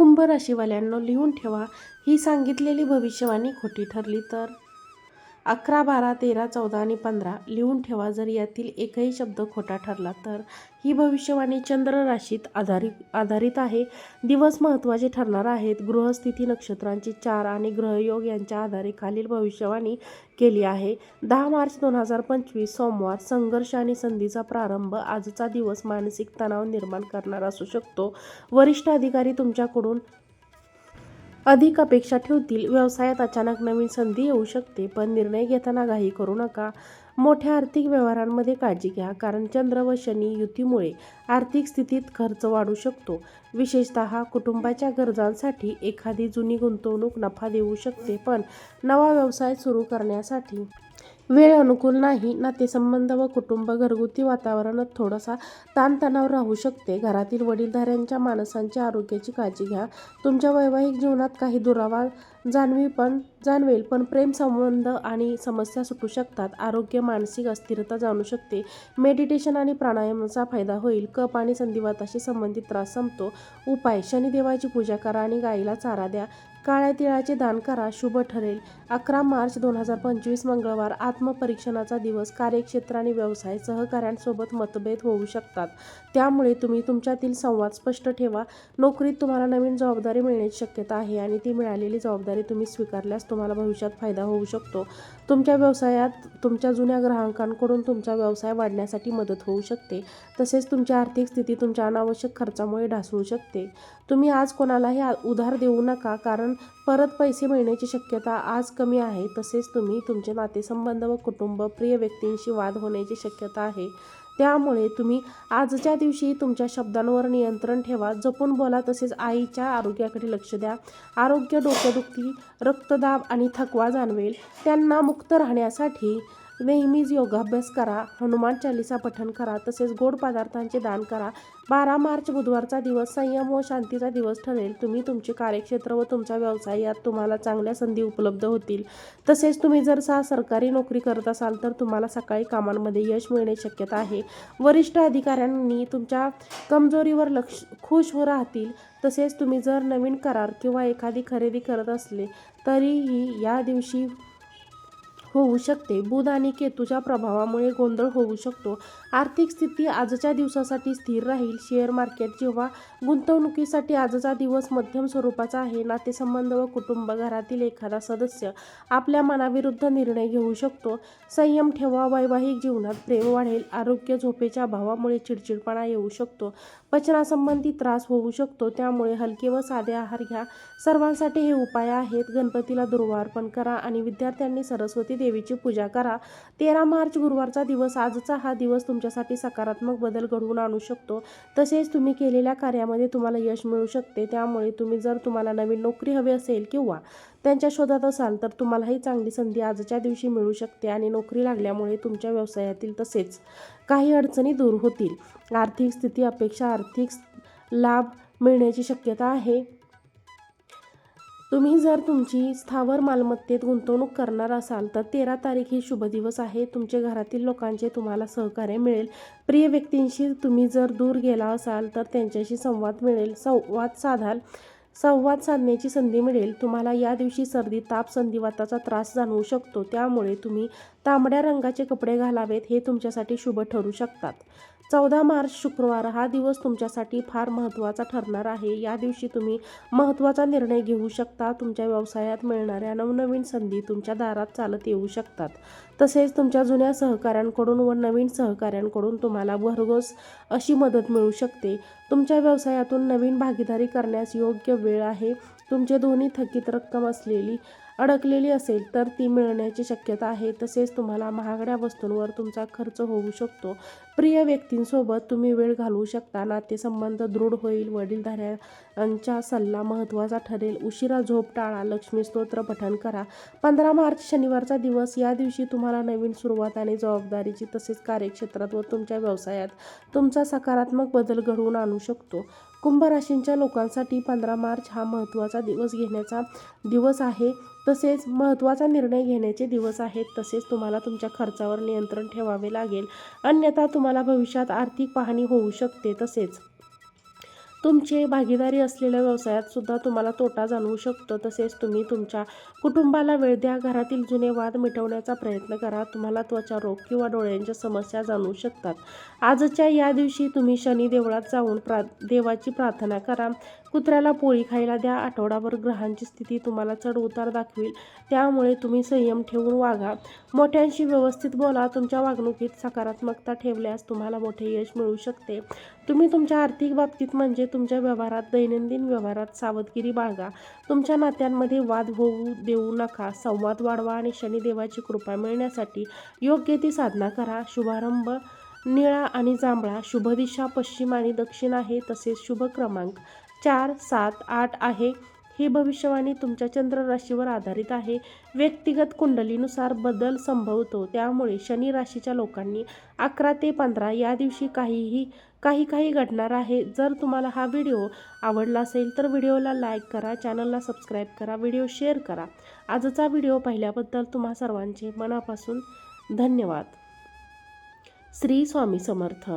कुंभ राशीवाल्यांना लिहून ठेवा. ही सांगितलेली भविष्यवाणी खोटी ठरली तर? अकरा बारा तेरा चौदा आणि पंधरा लिहून ठेवा. जर यातील एकही शब्द खोटा ठरला तर ही भविष्यवाणी चंद्र राशीत आधारित आधारित आहे. दिवस महत्त्वाचे ठरणार आहेत. गृहस्थिती नक्षत्रांची चार आणि ग्रहयोग यांच्या आधारे खालील भविष्यवाणी केली आहे. दहा मार्च दोन हजार पंचवीस सोमवार संघर्ष आणि संधीचा प्रारंभ आजचा दिवस मानसिक तणाव निर्माण करणारा असू शकतो. वरिष्ठ अधिकारी तुमच्याकडून अधिक अपेक्षा ठेवतील. व्यवसायात अचानक नवीन संधी येऊ शकते पण निर्णय घेताना घाई करू नका. मोठ्या आर्थिक व्यवहारांमध्ये काळजी घ्या कारण चंद्र व शनी युतीमुळे आर्थिक स्थितीत खर्च वाढू शकतो. विशेषतः कुटुंबाच्या गरजांसाठी एखादी जुनी गुंतवणूक नफा देऊ शकते पण नवा व्यवसाय सुरू करण्यासाठी वेळ अनुकूल नाही. नातेसंबंध व कुटुंब घरगुती वातावरणात थोडासा ताणतणाव राहू शकते. घरातील वडीलधाऱ्यांच्या माणसांच्या आरोग्याची काळजी घ्या. तुमच्या वैवाहिक जीवनात काही दुरावा जाणवी पण जाणवेल पण प्रेम संबंध आणि समस्या सुटू शकतात. आरोग्य मानसिक अस्थिरता जाणू शकते. मेडिटेशन आणि प्राणायामाचा फायदा होईल. कप आणि संधिवाताशी संबंधित त्रास संपतो. उपाय शनिदेवाची पूजा करा आणि गाईला चारा द्या. काळ्या तिळाचे दान करा शुभ ठरेल. अकरा मार्च दोन हजार पंचवीस मंगळवार आत्मपरीक्षणाचा दिवस. कार्यक्षेत्र आणि व्यवसाय सहकाऱ्यांसोबत मतभेद होऊ शकतात. त्यामुळे तुम्ही तुमच्यातील संवाद स्पष्ट ठेवा. नोकरीत तुम्हाला नवीन जबाबदारी मिळण्याची शक्यता आहे आणि ती मिळालेली जबाबदारी तुम्ही स्वीकारल्यास तुम्हाला भविष्यात फायदा होऊ शकतो. तुमच्या व्यवसायात तुमच्या जुन्या ग्राहकांकडून तुमचा व्यवसाय वाढण्यासाठी मदत होऊ शकते. तसेच तुमची आर्थिक स्थिती तुमच्या अनावश्यक खर्चामुळे ढासळू शकते. तुम्ही आज कोणालाही उधार देऊ नका कारण परत पैसे मिळण्याची शक्यता आज कमी आहे. तसेच तुम्ही तुमचे नातेसंबंध व कुटुंब प्रिय व्यक्तींशी वाद होण्याची शक्यता आहे. त्यामुळे तुम्ही आजच्या दिवशी तुमच्या शब्दांवर नियंत्रण ठेवा. जपून बोला. तसेच आईच्या आरोग्याकडे लक्ष द्या. आरोग्य डोकेदुखी रक्तदाब आणि थकवा जाणवेल. त्यांना मुक्त राहण्यासाठी नेहमीच योगाभ्यास करा हनुमान चालिसा पठण करा तसेच गोड पदार्थांचे दान करा. बारा मार्च बुधवारचा दिवस संयम व शांतीचा दिवस ठरेल. तुम्ही तुमचे कार्यक्षेत्र व तुमचा व्यवसाय यात तुम्हाला चांगल्या संधी उपलब्ध होतील. तसेच तुम्ही जर सहा सरकारी नोकरी करत असाल तर तुम्हाला सकाळी कामांमध्ये यश मिळणे शक्यता आहे. वरिष्ठ अधिकाऱ्यांनी तुमच्या कमजोरीवर लक्ष खुश हो राहतील. तसेच तुम्ही जर नवीन करार किंवा एखादी खरेदी करत असले तरीही या दिवशी होऊ शकते. बुध आणि केतूच्या प्रभावामुळे गोंधळ होऊ शकतो. आर्थिक स्थिती आजच्या दिवसासाठी स्थिर राहील. शेअर मार्केट जेव्हा गुंतवणुकीसाठी आजचा दिवस मध्यम स्वरूपाचा आहे नातेसंबंध व कुटुंब घरातील एखादा सदस्य आपल्या मनाविरुद्ध निर्णय घेऊ शकतो. संयम ठेवा. वैवाहिक जीवनात प्रेम वाढेल. आरोग्य झोपेच्या अभावामुळे चिडचिडपणा येऊ शकतो. पचनासंबंधी त्रास होऊ शकतो. त्यामुळे हलके व साधे आहार घ्या. सर्वांसाठी हे उपाय आहेत. गणपतीला दुर्वार्पण करा आणि विद्यार्थ्यांनी सरस्वती देवीची पूजा करा. तेरा मार्च गुरुवारचा दिवस. आजचा हा दिवस तुमच्यासाठी सकारात्मक बदल घडवून आणू शकतो. तसेच तुम्ही केलेल्या कार्यामध्ये तुम्हाला यश मिळू शकते. त्यामुळे तुम्ही जर तुम्हाला नवीन नोकरी हवी असेल किंवा त्यांच्या शोधात असाल तर तुम्हालाही चांगली संधी आजच्या दिवशी मिळू शकते आणि नोकरी लागल्यामुळे तुमच्या व्यवसायातील तसेच काही अडचणी दूर होतील. आर्थिक स्थिती अपेक्षा आर्थिक लाभ मिळण्याची शक्यता आहे. तुम्ही जर तुमची स्थावर मालमत्तेत गुंतवणूक करणार असाल तर तेरा तारीख ही शुभ दिवस आहे. तुमचे घरातील लोकांचे तुम्हाला सहकार्य मिळेल. प्रिय व्यक्तींशी तुम्ही जर दूर गेला असाल तर त्यांच्याशी संवाद मिळेल. संवाद साधाल. संवाद साधण्याची संधी मिळेल. तुम्हाला या दिवशी सर्दी ताप संधिवाताचा त्रास जाणवू शकतो. त्यामुळे तुम्ही तांबड्या रंगाचे कपडे घालावेत. हे तुमच्यासाठी शुभ ठरू शकतात. चौदा मार्च शुक्रवार हा दिवस तुमच्यासाठी फार महत्त्वाचा ठरणार आहे. या दिवशी तुम्ही महत्त्वाचा निर्णय घेऊ शकता. तुमच्या व्यवसायात मिळणाऱ्या नवनवीन संधी तुमच्या दारात चालत येऊ शकतात. तसेच तुमच्या जुन्या सहकाऱ्यांकडून व नवीन सहकाऱ्यांकडून तुम्हाला भरघोस अशी मदत मिळू शकते. तुमच्या व्यवसायातून नवीन भागीदारी करण्यास योग्य वेळ आहे. तुमचे दोन्ही थकीत रक्कम असलेली अडकलेली असेल तर ती मिळण्याची शक्यता आहे. तसेच तुम्हाला महागड्या वस्तूंवर तुमचा खर्च होऊ शकतो. प्रिय व्यक्तींसोबत तुम्ही वेळ घालवू शकता. नातेसंबंध दृढ होईल. वडीलधाऱ्यांचा सल्ला महत्त्वाचा ठरेल. उशिरा झोप टाळा. लक्ष्मी स्तोत्र पठण करा. पंधरा मार्च शनिवारचा दिवस. या दिवशी तुम्हाला नवीन सुरुवात आणि जबाबदारीची तसेच कार्यक्षेत्रात व तुमच्या व्यवसायात तुमचा सकारात्मक बदल घडवून आणू शकतो. कुंभ राशींच्या लोकांसाठी पंधरा मार्च हा महत्त्वाचा दिवस घेण्याचा दिवस आहे. तसेच महत्त्वाचा निर्णय घेण्याचे दिवस आहेत. तसेच तुम्हाला तुमच्या खर्चावर नियंत्रण ठेवावे लागेल. अन्यथा तुम्हाला भविष्यात आर्थिक पाहणी होऊ शकते. तसेच तुमचे भागीदारी असलेल्या व्यवसायात सुद्धा तुम्हाला तोटा जाणवू शकतो. तसेच तुम्ही तुमच्या कुटुंबाला वेळ द्या. घरातील जुने वाद मिटवण्याचा प्रयत्न करा. तुम्हाला त्वचा रोग किंवा डोळ्यांच्या समस्या जाणवू शकतात. आजच्या या दिवशी तुम्ही शनी देवळात जाऊन प्रा देवाची प्रार्थना करा. कुत्र्याला पोळी खायला द्या आठवडाभर ग्रहांची स्थिती तुम्हाला चढ उतार दाखवेल. त्यामुळे तुम्ही संयम ठेवून वागा. मोठ्यांशी व्यवस्थित बोला तुमच्या वागणुकीत सकारात्मकता ठेवल्यास तुम्हाला मोठे यश मिळू शकते. तुम्ही तुमच्या आर्थिक बाबतीत म्हणजे तुमच्या व्यवहारात दैनंदिन व्यवहारात सावधगिरी बाळगा. तुमच्या नात्यांमध्ये वाद होऊ देऊ नका संवाद वाढवा आणि शनिदेवाची कृपा मिळण्यासाठी योग्य ती साधना करा. शुभारंभ. निळा आणि जांभळा शुभ दिशा पश्चिम आणि दक्षिण आहे तसेच शुभ क्रमांक. चार सात आठ आहे. ही भविष्यवाणी तुमच्या चंद्र राशीवर आधारित आहे. व्यक्तिगत कुंडलीनुसार बदल संभवतो. त्यामुळे शनी राशीच्या लोकांनी अकरा ते पंधरा या दिवशी काहीही काही काही घडणार आहे. जर तुम्हाला हा व्हिडिओ आवडला असेल तर व्हिडिओला लाईक करा चॅनलला सबस्क्राईब करा व्हिडिओ शेअर करा. आजचा व्हिडिओ पाहिल्याबद्दल तुम्हा सर्वांचे मनापासून धन्यवाद. श्री स्वामी समर्थ.